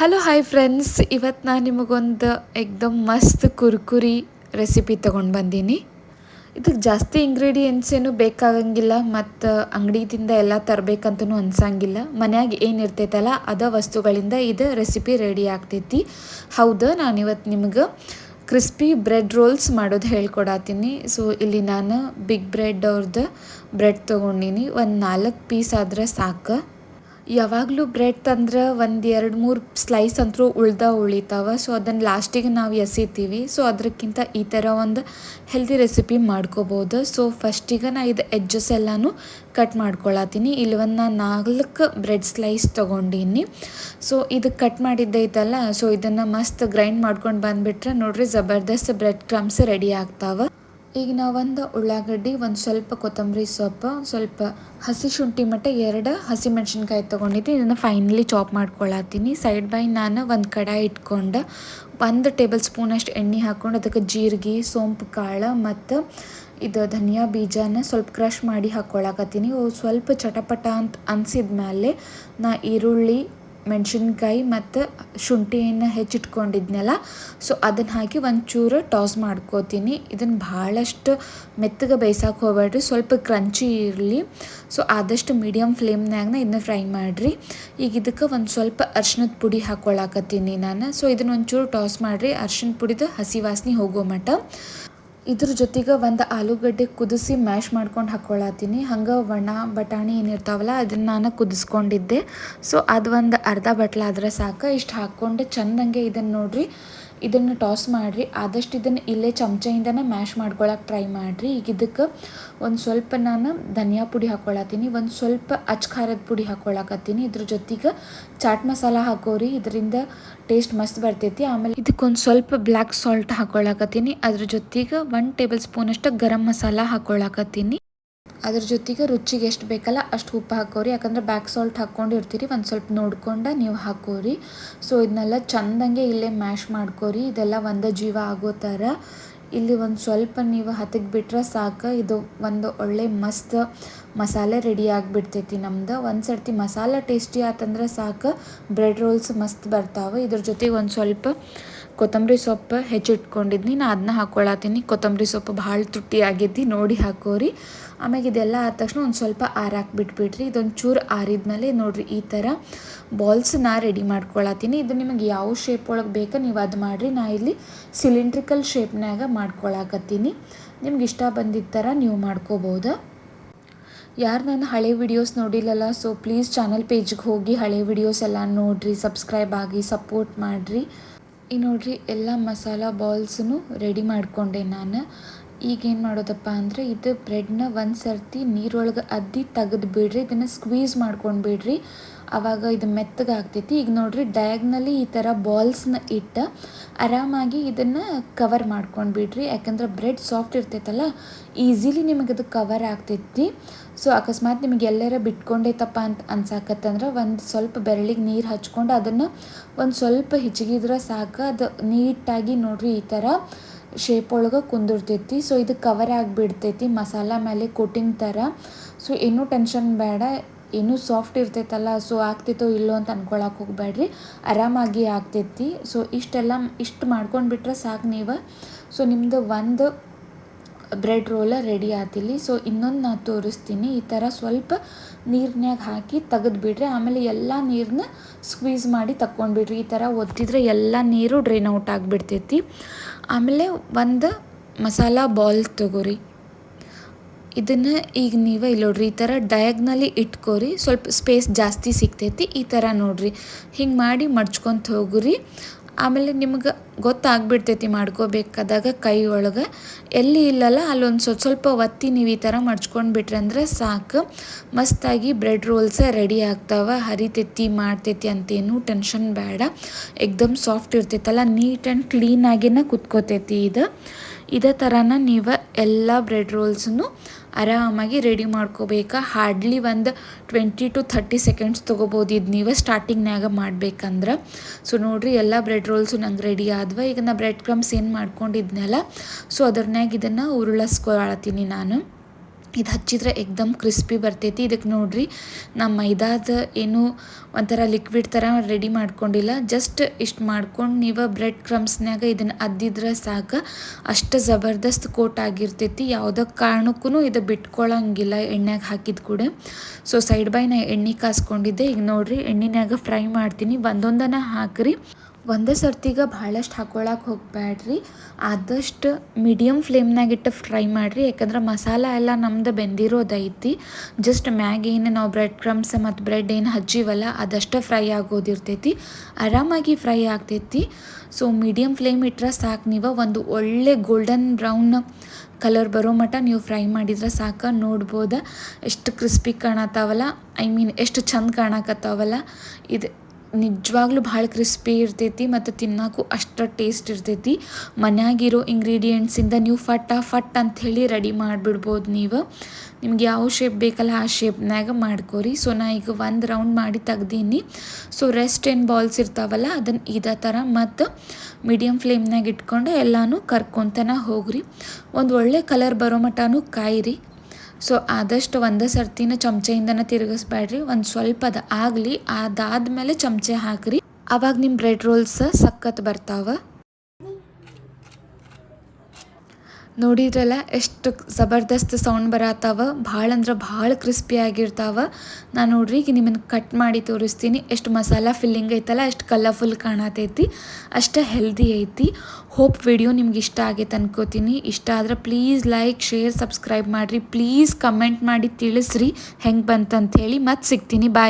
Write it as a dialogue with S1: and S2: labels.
S1: Hello hi friends ಇವತ್ತು ನಾನು ನಿಮಗೊಂದು ಎಕ್ದಮ್ ಮಸ್ತ್ ಕುರ್ಕುರಿ ರೆಸಿಪಿ ತೊಗೊಂಡು ಬಂದೀನಿ. ಇದಕ್ಕೆ ಜಾಸ್ತಿ ಇಂಗ್ರೀಡಿಯೆಂಟ್ಸ್ ಏನು ಬೇಕಾಗಂಗಿಲ್ಲ, ಮತ್ತು ಅಂಗಡಿದಿಂದ ಎಲ್ಲ ತರಬೇಕಂತೂ ಅನ್ಸಂಗಿಲ್ಲ. ಮನ್ಯಾಗ ಏನು ಇರ್ತೈತಲ್ಲ, ಅದ ವಸ್ತುಗಳಿಂದ ಇದು ರೆಸಿಪಿ ರೆಡಿ ಆಗ್ತೈತಿ. ಹೌದು, ನಾನು ಇವತ್ತು ನಿಮ್ಗೆ ಕ್ರಿಸ್ಪಿ ಬ್ರೆಡ್ ರೋಲ್ಸ್ ಮಾಡೋದು ಹೇಳ್ಕೊಡತ್ತೀನಿ ಸೊ ಇಲ್ಲಿ ನಾನು ಬಿಗ್ ಬ್ರೆಡ್ ಅವ್ರದ್ದು ಬ್ರೆಡ್ ತೊಗೊಂಡಿನಿ. ಒಂದು ನಾಲ್ಕು ಪೀಸ್ ಆದ್ರೆ ಸಾಕು. ಯಾವಾಗಲೂ ಬ್ರೆಡ್ ತಂದ್ರೆ ಒಂದು ಎರಡು ಮೂರು ಸ್ಲೈಸ್ ಅಂತೂ ಉಳ್ದ ಉಳಿತಾವ. ಸೊ ಅದನ್ನು ಲಾಸ್ಟಿಗೆ ನಾವು ಎಸಿತೀವಿ. ಸೊ ಅದಕ್ಕಿಂತ ಈ ಥರ ಒಂದು ಹೆಲ್ದಿ ರೆಸಿಪಿ ಮಾಡ್ಕೋಬೋದು. ಸೊ ಫಸ್ಟಿಗೆ ನಾ ಇದು ಎಜ್ಜಸ್ ಎಲ್ಲನೂ ಕಟ್ ಮಾಡ್ಕೊಳತ್ತೀನಿ. ಇಲ್ಲಿ ಒಂದು ನಾನು ನಾಲ್ಕು ಬ್ರೆಡ್ ಸ್ಲೈಸ್ ತೊಗೊಂಡಿನಿ. ಸೊ ಇದು ಕಟ್ ಮಾಡಿದ್ದೈತಲ್ಲ ಸೊ ಇದನ್ನು ಮಸ್ತ್ ಗ್ರೈಂಡ್ ಮಾಡ್ಕೊಂಡು ಬಂದುಬಿಟ್ರೆ ನೋಡ್ರಿ ಜಬರ್ದಸ್ತ್ ಬ್ರೆಡ್ ಕ್ರಮ್ಸ್ ರೆಡಿ ಆಗ್ತಾವೆ. ಈಗ ಒಂದು ಉಳ್ಳಾಗಡ್ಡಿ, ಒಂದು ಸ್ವಲ್ಪ ಕೊತ್ತಂಬರಿ ಸೊಪ್ಪು ಸ್ವಲ್ಪ ಹಸಿ ಶುಂಠಿ ಮಟ್ಟ, ಎರಡು ಹಸಿ ಮೆಣಸಿನ್ಕಾಯಿ ತೊಗೊಂಡಿದ್ದೆ. ಇದನ್ನು ಫೈನಲಿ ಚಾಪ್ ಮಾಡ್ಕೊಳತ್ತೀನಿ. ಸೈಡ್ ಬೈ ನಾನು ಒಂದು ಕಡಾಯಿ ಇಟ್ಕೊಂಡು ಒಂದು ಟೇಬಲ್ ಸ್ಪೂನಷ್ಟು ಎಣ್ಣೆ ಹಾಕ್ಕೊಂಡು ಅದಕ್ಕೆ ಜೀರಿಗೆ, ಸೋಂಪು, ಕಾಳು ಮತ್ತು ಇದು ಧನಿಯಾ ಬೀಜನ ಸ್ವಲ್ಪ ಕ್ರಷ್ ಮಾಡಿ ಹಾಕ್ಕೊಳಕತ್ತೀನಿ ಸ್ವಲ್ಪ ಚಟಪಟ ಅಂತ ಅನ್ಸಿದ ಮೇಲೆ ನಾ ಈರುಳ್ಳಿ ಮೆಣಸಿನ್ಕಾಯಿ ಮತ್ತು ಶುಂಠಿಯನ್ನು ಹೆಚ್ಚಿಟ್ಕೊಂಡಿದ್ನಲ್ಲ ಸೊ ಅದನ್ನು ಹಾಕಿ ಒಂಚೂರು ಟಾಸ್ ಮಾಡ್ಕೋತೀನಿ. ಇದನ್ನು ಭಾಳಷ್ಟು ಮೆತ್ತಗೆ ಬೇಯ್ಸಕ್ಕೆ ಹೋಗ್ಬೇಡ್ರಿ, ಸ್ವಲ್ಪ ಕ್ರಂಚಿ ಇರಲಿ. ಸೊ ಆದಷ್ಟು ಮೀಡಿಯಮ್ ಫ್ಲೇಮ್ನಾಗನ ಇದನ್ನ ಫ್ರೈ ಮಾಡಿರಿ. ಈಗ ಇದಕ್ಕೆ ಒಂದು ಸ್ವಲ್ಪ ಅರ್ಶಿನದ ಪುಡಿ ಹಾಕ್ಕೊಳಕತ್ತೀನಿ ನಾನು. ಸೊ ಇದನ್ನ ಒಂಚೂರು ಟಾಸ್ ಮಾಡಿರಿ ಅರ್ಶಿನ ಪುಡಿದು ಹಸಿ ವಾಸನೆ ಹೋಗೋ ಮಟ್ಟ ಇದ್ರ ಜೊತೆಗೆ ಒಂದು ಆಲೂಗಡ್ಡೆ ಕುದಿಸಿ ಮ್ಯಾಶ್ ಮಾಡ್ಕೊಂಡು ಹಾಕ್ಕೊಳತ್ತೀನಿ ಹಂಗೆ ಒಣ ಬಟಾಣಿ ಏನಿರ್ತಾವಲ್ಲ ಅದನ್ನು ನಾನು ಕುದಿಸ್ಕೊಂಡಿದ್ದೆ. ಸೊ ಅದು ಒಂದು ಅರ್ಧ ಬಟ್ಲಾದ್ರೆ ಸಾಕು. ಇಷ್ಟು ಹಾಕ್ಕೊಂಡು ಚೆಂದಂಗೆ ಇದನ್ನು ನೋಡಿರಿ. ಇದನ್ನು ಟಾಸ್ ಮಾಡಿರಿ. ಆದಷ್ಟು ಇದನ್ನು ಇಲ್ಲೇ ಚಮಚೆಯಿಂದನೇ ಮ್ಯಾಶ್ ಮಾಡ್ಕೊಳಕ್ಕೆ ಟ್ರೈ ಮಾಡಿರಿ. ಈಗ ಇದಕ್ಕೆ ಒಂದು ಸ್ವಲ್ಪ ನಾನು ಧನಿಯಾ ಪುಡಿ ಹಾಕ್ಕೊಳತ್ತೀನಿ ಒಂದು ಸ್ವಲ್ಪ ಅಚ್ ಖಾರದ ಪುಡಿ ಹಾಕ್ಕೊಳಕತ್ತೀನಿ ಇದ್ರ ಜೊತೆಗೆ ಚಾಟ್ ಮಸಾಲ ಹಾಕೋರಿ. ಇದರಿಂದ ಟೇಸ್ಟ್ ಮಸ್ತ್ ಬರ್ತೈತಿ. ಆಮೇಲೆ ಇದಕ್ಕೊಂದು ಸ್ವಲ್ಪ ಬ್ಲ್ಯಾಕ್ ಸಾಲ್ಟ್ ಹಾಕ್ಕೊಳಕತ್ತೀನಿ ಅದ್ರ ಜೊತೆಗೆ ಒನ್ ಟೇಬಲ್ ಸ್ಪೂನಷ್ಟು ಗರಂ ಮಸಾಲ ಹಾಕ್ಕೊಳಕತ್ತೀನಿ ಅದ್ರ ಜೊತೆಗೆ ರುಚಿಗೆ ಎಷ್ಟು ಬೇಕಲ್ಲ ಅಷ್ಟು ಉಪ್ಪು ಹಾಕೋರಿ. ಯಾಕಂದ್ರೆ ಬ್ಯಾಕ್ ಸಾಲ್ಟ್ ಹಾಕ್ಕೊಂಡಿರ್ತೀರಿ, ಒಂದು ಸ್ವಲ್ಪ ನೋಡ್ಕೊಂಡು ನೀವು ಹಾಕೋರಿ. ಸೊ ಇದನ್ನೆಲ್ಲ ಚಂದಂಗೆ ಇಲ್ಲೇ ಮ್ಯಾಶ್ ಮಾಡ್ಕೋರಿ. ಇದೆಲ್ಲ ಒಂದೇ ಜೀವ ಆಗೋ ಥರ ಇಲ್ಲಿ ಒಂದು ಸ್ವಲ್ಪ ನೀವು ಹತ್ತಿಗೆ ಬಿಟ್ರೆ ಸಾಕು. ಇದು ಒಂದು ಒಳ್ಳೆ ಮಸ್ತ್ ಮಸಾಲೆ ರೆಡಿ ಆಗಿಬಿಡ್ತೈತಿ ನಮ್ದು. ಒಂದು ಸರ್ತಿ ಮಸಾಲೆ ಟೇಸ್ಟಿ ಆತಂದ್ರೆ ಸಾಕು. ಬ್ರೆಡ್ ರೋಲ್ಸ್ ಮಸ್ತ್ ಬರ್ತಾವೆ. ಇದ್ರ ಜೊತೆಗೆ ಒಂದು ಸ್ವಲ್ಪ ಕೊತ್ತಂಬರಿ ಸೊಪ್ಪು ಹೆಚ್ಚಿಟ್ಕೊಂಡಿದ್ನಿ. ನಾ ಅದನ್ನ ಹಾಕ್ಕೊಳತ್ತೀನಿ ಕೊತ್ತಂಬರಿ ಸೊಪ್ಪು ಭಾಳ ತುಟ್ಟಿ ಆಗಿದ್ದು. ನೋಡಿ ಹಾಕೋರಿ. ಆಮ್ಯಾಗ ಇದೆಲ್ಲ ಆದ ತಕ್ಷಣ ಒಂದು ಸ್ವಲ್ಪ ಆರಾಕ್ ಬಿಟ್ಬಿಡ್ರಿ ಇದೊಂದು ಚೂರು ಆರಿದ್ಮೇಲೆ ನೋಡಿರಿ ಈ ಥರ ಬಾಲ್ಸ್ ನಾ ರೆಡಿ ಮಾಡ್ಕೊಳತ್ತೀನಿ ಇದು ನಿಮಗೆ ಯಾವ ಶೇಪ್ ಒಳಗೆ ಬೇಕೋ ನೀವು ಅದು ಮಾಡಿರಿ. ನಾ ಇಲ್ಲಿ ಸಿಲಿಂಡ್ರಿಕಲ್ ಶೇಪ್ನಾಗ ಮಾಡ್ಕೊಳಕತ್ತೀನಿ. ನಿಮ್ಗೆ ಇಷ್ಟ ಬಂದಿದ್ದ ಥರ ನೀವು ಮಾಡ್ಕೋಬೋದು. ಯಾರು ನನ್ನ ಹಳೆ ವಿಡಿಯೋಸ್ ನೋಡಿಲ್ಲಲ್ಲ ಸೊ ಪ್ಲೀಸ್ ಚಾನಲ್ ಪೇಜ್ಗೆ ಹೋಗಿ ಹಳೆ ವಿಡಿಯೋಸ್ ಎಲ್ಲ ನೋಡಿರಿ ಸಬ್ಸ್ಕ್ರೈಬ್ ಆಗಿ ಸಪೋರ್ಟ್ ಮಾಡಿರಿ. ಈ ನೋಡಿರಿ, ಎಲ್ಲ ಮಸಾಲ ಬಾಲ್ಸನ್ನು ರೆಡಿ ಮಾಡಿಕೊಂಡೆ ನಾನು. ಈಗೇನು ಮಾಡೋದಪ್ಪ ಅಂದರೆ, ಇದು ಬ್ರೆಡ್ನ ಒಂದು ಸರ್ತಿ ನೀರೊಳಗೆ ಅದ್ದಿ ತೆಗೆದು ಬಿಡ್ರಿ, ಇದನ್ನು ಸ್ಕ್ವೀಸ್ ಮಾಡ್ಕೊಂಡು ಬಿಡ್ರಿ. ಆವಾಗ ಇದು ಮೆತ್ತಗೆ ಆಗ್ತೈತಿ. ಈಗ ನೋಡಿರಿ ಡಯಾಗ್ನಲ್ಲಿ ಈ ಥರ ಬಾಲ್ಸ್ನ ಇಟ್ಟು ಆರಾಮಾಗಿ ಇದನ್ನು ಕವರ್ ಮಾಡ್ಕೊಂಡು ಬಿಡ್ರಿ. ಯಾಕಂದ್ರೆ ಬ್ರೆಡ್ ಸಾಫ್ಟ್ ಇರ್ತೈತಲ್ಲ ಈಸಿಲಿ ನಿಮಗೆ ಅದು ಕವರ್ ಆಗ್ತೈತಿ. ಸೊ ಅಕಸ್ಮಾತ್ ನಿಮಗೆ ಎಲ್ಲರ ಬಿಟ್ಕೊಂಡೈತಪ್ಪ ಅಂತ ಅನ್ಸಾಕತ್ತಂದ್ರೆ ಒಂದು ಸ್ವಲ್ಪ ಬೆರಳಿಗೆ ನೀರು ಹಚ್ಕೊಂಡು ಅದನ್ನು ಒಂದು ಸ್ವಲ್ಪ ಹಿಚ್ಗಿದ್ರೆ ಸಾಕು. ಅದು ನೀಟಾಗಿ ನೋಡ್ರಿ ಈ ಥರ ಶೇಪ್ ಒಳಗೆ ಕುಂದಿರ್ತೈತಿ. ಸೊ ಇದು ಕವರ್ ಆಗಿಬಿಡ್ತೈತಿ ಮಸಾಲ ಮೇಲೆ ಕೋಟಿಂಗ್ ಥರ ಸೊ ಏನೂ ಟೆನ್ಷನ್ ಬೇಡ. ಏನೂ ಸಾಫ್ಟ್ ಇರ್ತೈತಲ್ಲ ಸೊ ಆಗ್ತಿತ್ತೋ ಇಲ್ಲೋ ಅಂತ ಅನ್ಕೊಳಕ್ಕೆ ಹೋಗಬೇಡ್ರಿ ಆರಾಮಾಗಿ ಆಗ್ತೈತಿ. ಸೊ ಇಷ್ಟೆಲ್ಲ ಇಷ್ಟು ಮಾಡ್ಕೊಂಡು ಬಿಟ್ರೆ ಸಾಕು ನೀವು. ಸೊ ನಿಮ್ಮದು ಒಂದು ಬ್ರೆಡ್ ರೋಲ ರೆಡಿ ಆತಿಲ್ಲಿ ಸೊ ಇನ್ನೊಂದು ನಾನು ತೋರಿಸ್ತೀನಿ. ಈ ಥರ ಸ್ವಲ್ಪ ನೀರಿನ್ಯಾಗ ಹಾಕಿ ತೆಗೆದು ಬಿಡ್ರಿ ಆಮೇಲೆ ಎಲ್ಲ ನೀರನ್ನ ಸ್ಕ್ವೀಸ್ ಮಾಡಿ ತಕ್ಕೊಂಡ್ಬಿಡ್ರಿ. ಈ ಥರ ಒತ್ತಿದ್ರೆ ಎಲ್ಲ ನೀರು ಡ್ರೈನ್ ಔಟ್ ಆಗಿಬಿಡ್ತೈತಿ. ಆಮೇಲೆ ಒಂದು ಮಸಾಲ ಬಾಲ್ ತಗೋರಿ. ಇದನ್ನು ಈಗ ನೀವು ಇಲ್ಲಿ ನೋಡ್ರಿ, ಈ ಥರ ಡಯಾಗ್ನಲ್ಲಿ ಇಟ್ಕೋರಿ, ಸ್ವಲ್ಪ ಸ್ಪೇಸ್ ಜಾಸ್ತಿ ಸಿಗ್ತೈತಿ, ಈ ಥರ ನೋಡ್ರಿ. ಹಿಂಗೆ ಮಾಡಿ ಮಡ್ಚ್ಕೊತ ಹೋಗ್ರಿ. ಆಮೇಲೆ ನಿಮ್ಗೆ ಗೊತ್ತಾಗ್ಬಿಡ್ತೈತಿ ಮಾಡ್ಕೋಬೇಕಾದಾಗ ಕೈ ಒಳಗೆ. ಎಲ್ಲಿ ಇಲ್ಲಲ್ಲ, ಅಲ್ಲೊಂದು ಸ್ವಲ್ಪ ಸ್ವಲ್ಪ ಒತ್ತಿ ನೀವು ಈ ಥರ ಮಡ್ಚ್ಕೊಂಡು ಅಂದ್ರೆ ಸಾಕು. ಮಸ್ತಾಗಿ ಬ್ರೆಡ್ ರೋಲ್ಸ ರೆಡಿ ಆಗ್ತಾವೆ, ಹರಿತೈತಿ, ಮಾಡ್ತೈತಿ ಅಂತೇನು ಟೆನ್ಷನ್ ಬೇಡ. ಎಕ್ದಮ್ ಸಾಫ್ಟ್ ಇರ್ತೈತಲ್ಲ ನೀಟ್ ಆ್ಯಂಡ್ ಕ್ಲೀನಾಗಿನ ಕುತ್ಕೋತೈತಿ ಇದು. ಇದೇ ಥರನ ನೀವು ಎಲ್ಲ ಬ್ರೆಡ್ ರೋಲ್ಸನ್ನು ಆರಾಮಾಗಿ ರೆಡಿ ಮಾಡ್ಕೋಬೇಕಾ. ಹಾರ್ಡ್ಲಿ ಒಂದು ಟ್ವೆಂಟಿ ಟು ಥರ್ಟಿ ಸೆಕೆಂಡ್ಸ್ ತೊಗೋಬೋದು ಇದು ನೀವು ಸ್ಟಾರ್ಟಿಂಗ್ನಾಗ ಮಾಡ್ಬೇಕಂದ್ರೆ. ಸೊ ನೋಡಿರಿ ಎಲ್ಲ ಬ್ರೆಡ್ ರೋಲ್ಸು ನಂಗೆ ರೆಡಿ ಆದ್ವ. ಈಗ ನಾ ಬ್ರೆಡ್ ಕ್ರಮ್ಸ್ ಏನು ಮಾಡ್ಕೊಂಡಿದ್ನಲ್ಲ ಸೊ ಅದ್ರನ್ಯಾಗ ಇದನ್ನು ಉರುಳಿಸ್ಕೊಳತ್ತೀನಿ ನಾನು. ಇದು ಹಚ್ಚಿದ್ರೆ ಎಕ್ದಮ್ ಕ್ರಿಸ್ಪಿ ಬರ್ತೈತಿ. ಇದಕ್ಕೆ ನೋಡ್ರಿ ನಾ ಮೈದಾದ ಏನು ಒಂಥರ ಲಿಕ್ವಿಡ್ ಥರ ರೆಡಿ ಮಾಡ್ಕೊಂಡಿಲ್ಲ. ಜಸ್ಟ್ ಇಷ್ಟು ಮಾಡ್ಕೊಂಡು ನೀವು ಬ್ರೆಡ್ ಕ್ರಮ್ಸ್ನ್ಯಾಗ ಇದನ್ನು ಅದ್ದಿದ್ರೆ ಸಾಕು. ಅಷ್ಟು ಜಬರ್ದಸ್ತ್ ಕೋಟ್ ಆಗಿರ್ತೈತಿ. ಯಾವುದೇ ಕಾರಣಕ್ಕೂ ಇದು ಬಿಟ್ಕೊಳ್ಳೋಂಗಿಲ್ಲ ಎಣ್ಣೆಗೆ ಹಾಕಿದ ಕೂಡ. ಸೊ ಸೈಡ್ ಬೈ ನಾ ಎಣ್ಣೆ ಕಾಸ್ಕೊಂಡಿದ್ದೆ. ಈಗ ನೋಡ್ರಿ, ಎಣ್ಣೆನ್ಯಾಗ ಫ್ರೈ ಮಾಡ್ತೀನಿ. ಒಂದೊಂದನ್ನು ಹಾಕ್ರಿ. ಒಂದೇ ಸರ್ತಿಗೆ ಭಾಳಷ್ಟು ಹಾಕೊಳಕ್ಕೆ ಹೋಗಬ್ಯಾಡ್ರಿ. ಆದಷ್ಟು ಮೀಡಿಯಮ್ ಫ್ಲೇಮ್ನಾಗ ಇಟ್ಟು ಫ್ರೈ ಮಾಡಿರಿ. ಯಾಕಂದ್ರೆ ಮಸಾಲ ಎಲ್ಲ ನಮ್ದು ಬೆಂದಿರೋದೈತಿ ಜಸ್ಟ್ ಮ್ಯಾಗ ಏನು ನಾವು ಬ್ರೆಡ್ ಕ್ರಮ್ಸ್ ಮತ್ತು ಬ್ರೆಡ್ ಏನು ಹಚ್ಚಿವಲ್ಲ ಅದಷ್ಟು ಫ್ರೈ ಆಗೋದಿರ್ತೈತಿ ಆರಾಮಾಗಿ ಫ್ರೈ ಆಗ್ತೈತಿ. ಸೊ ಮೀಡಿಯಮ್ ಫ್ಲೇಮ್ ಇಟ್ಟರೆ ಸಾಕು. ನೀವು ಒಂದು ಒಳ್ಳೆ ಗೋಲ್ಡನ್ ಬ್ರೌನ್ ಕಲರ್ ಬರೋ ಮಟ್ಟ ನೀವು ಫ್ರೈ ಮಾಡಿದ್ರೆ ಸಾಕು. ನೋಡ್ಬೋದು. ಎಷ್ಟು ಕ್ರಿಸ್ಪಿ ಕಾಣತ್ತಾವಲ್ಲ ಐ ಮೀನ್ ಎಷ್ಟು ಚಂದ ಕಾಣಕತ್ತಾವಲ್ಲ. ಇದು ನಿಜವಾಗ್ಲೂ ಭಾಳ ಕ್ರಿಸ್ಪಿ ಇರ್ತೈತಿ ಮತ್ತು ತಿನ್ನೋಕ್ಕೂ ಅಷ್ಟು ಟೇಸ್ಟ್ ಇರ್ತೈತಿ. ಮನ್ಯಾಗಿರೋ ಇಂಗ್ರೀಡಿಯೆಂಟ್ಸಿಂದ ನೀವು ಫಟ್ ಫಟ್ ಅಂಥೇಳಿ ರೆಡಿ ಮಾಡಿಬಿಡ್ಬೋದು ನೀವು. ನಿಮ್ಗೆ ಯಾವ ಶೇಪ್ ಬೇಕಲ್ಲ ಆ ಶೇಪ್ನಾಗ ಮಾಡ್ಕೋರಿ. ಸೊ ನಾ ಈಗ ಒಂದು ರೌಂಡ್ ಮಾಡಿ ತೆಗ್ದೀನಿ. ಸೊ ರೆಸ್ಟ್ ಏನು ಬಾಲ್ಸ್ ಇರ್ತಾವಲ್ಲ ಅದನ್ನು ಇದೇ ಥರ ಮತ್ತು ಮೀಡಿಯಮ್ ಫ್ಲೇಮ್ನಾಗ ಇಟ್ಕೊಂಡು ಎಲ್ಲನೂ ಕರ್ಕೊತನ ಹೋಗ್ರಿ. ಒಂದು ಒಳ್ಳೆ ಕಲರ್ ಬರೋ ಮಟ್ಟನೂ ಕಾಯಿರಿ. ಸೊ ಆದಷ್ಟು ಒಂದೇ ಸರ್ತಿನ ಚಮಚೆಯಿಂದನೇ ತಿರುಗಿಸ್ಬೇಡ್ರಿ. ಒಂದು ಸ್ವಲ್ಪ ಅದ ಆಗಲಿ, ಅದಾದಮೇಲೆ ಚಮಚೆ ಹಾಕಿರಿ. ಅವಾಗ ನಿಮ್ಮ ಬ್ರೆಡ್ ರೋಲ್ಸ್ ಸಖತ್ ಬರ್ತಾವೆ. ನೋಡಿದ್ರಲ್ಲ, ಎಷ್ಟು ಜಬರ್ದಸ್ತ್ ಸೌಂಡ್ ಬರತ್ತಾವ ಭಾಳ ಅಂದ್ರೆ ಭಾಳ ಕ್ರಿಸ್ಪಿ ಆಗಿರ್ತಾವ. ನಾನು ನೋಡ್ರಿ, ಈಗ ನಿಮ್ಮನ್ನು ಕಟ್ ಮಾಡಿ ತೋರಿಸ್ತೀನಿ. ಎಷ್ಟು ಮಸಾಲ ಫಿಲ್ಲಿಂಗ್ ಐತಲ್ಲ ಎಷ್ಟು ಕಲರ್ಫುಲ್ ಕಾಣತೈತಿ, ಅಷ್ಟು ಹೆಲ್ದಿ ಐತಿ. ಹೋಪ್ ವಿಡಿಯೋ ನಿಮ್ಗೆ ಇಷ್ಟ ಆಗೈತೆ ಅನ್ಕೋತೀನಿ. ಇಷ್ಟ ಆದ್ರೆ ಪ್ಲೀಸ್ ಲೈಕ್ ಶೇರ್ ಸಬ್ಸ್ಕ್ರೈಬ್ ಮಾಡಿರಿ. ಪ್ಲೀಸ್ ಕಮೆಂಟ್ ಮಾಡಿ ತಿಳಿಸ್ರಿ, ಹೆಂಗೆ ಬಂತಂಥೇಳಿ ಮತ್ತೆ ಸಿಗ್ತೀನಿ ಬಾಯ್